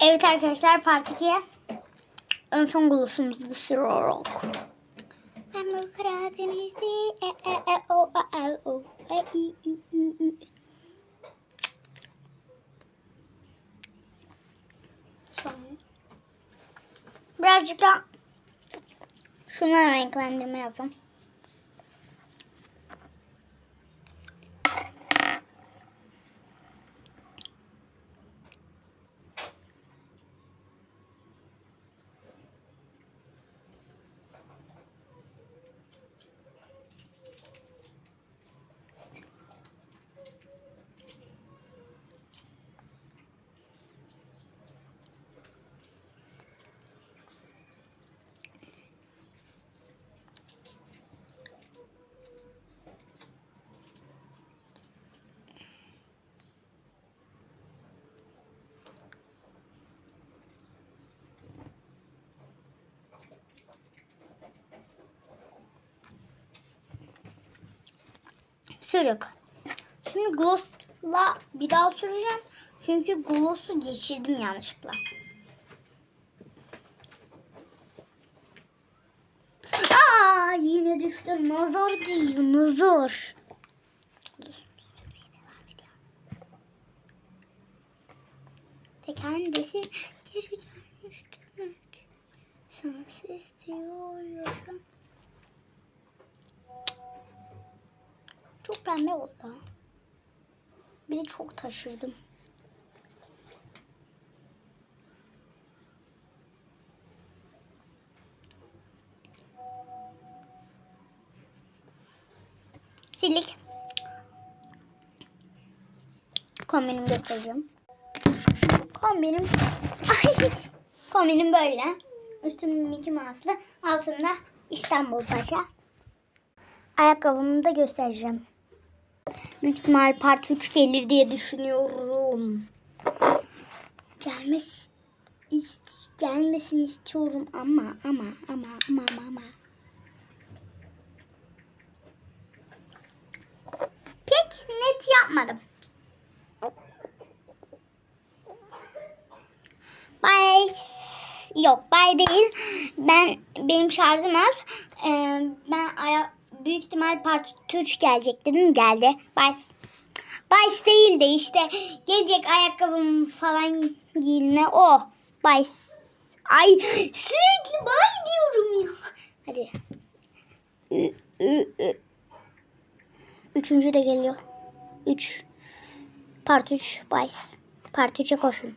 Evet arkadaşlar part 2'ye en son glossumuzu sürüyoruz. Ben bu Karadeniz'de e e e o a a o e i i i i. Birazcık da şuna renklendirme yapalım. Sürük. Şimdi glossla bir daha süreceğim. Çünkü glossu geçirdim yanlışlıkla. Aa yine düştü. Nazar değil, nazar. Tekendesi geri gelmiş demek. Sensiz diyor yaşam. Pembe oldu. Bir de çok taşırdım. Silik. Kombinimi göstereceğim. Kombinim. Ay. Kombinim böyle. Üstüm Mickey Mouse'lu. Altında İstanbul Paşa. Ayakkabımı da göstereceğim. Büyük ihtimal part 3 gelir diye düşünüyorum. Gelmez gelmesini istiyorum ama ama ama ama ama. Pek net yapmadım. Bye. Yok bye değil. Ben benim şarjım az. Ee, ben aya büyük ihtimal part 3 gelecek dedim. Geldi. Bye. Bye değil de işte gelecek ayakkabım falan giyinme o. Bye. Ay sürekli bye diyorum ya. Hadi. Üçüncü de geliyor. Üç. Part 3 Bye. Part 3'e koşun.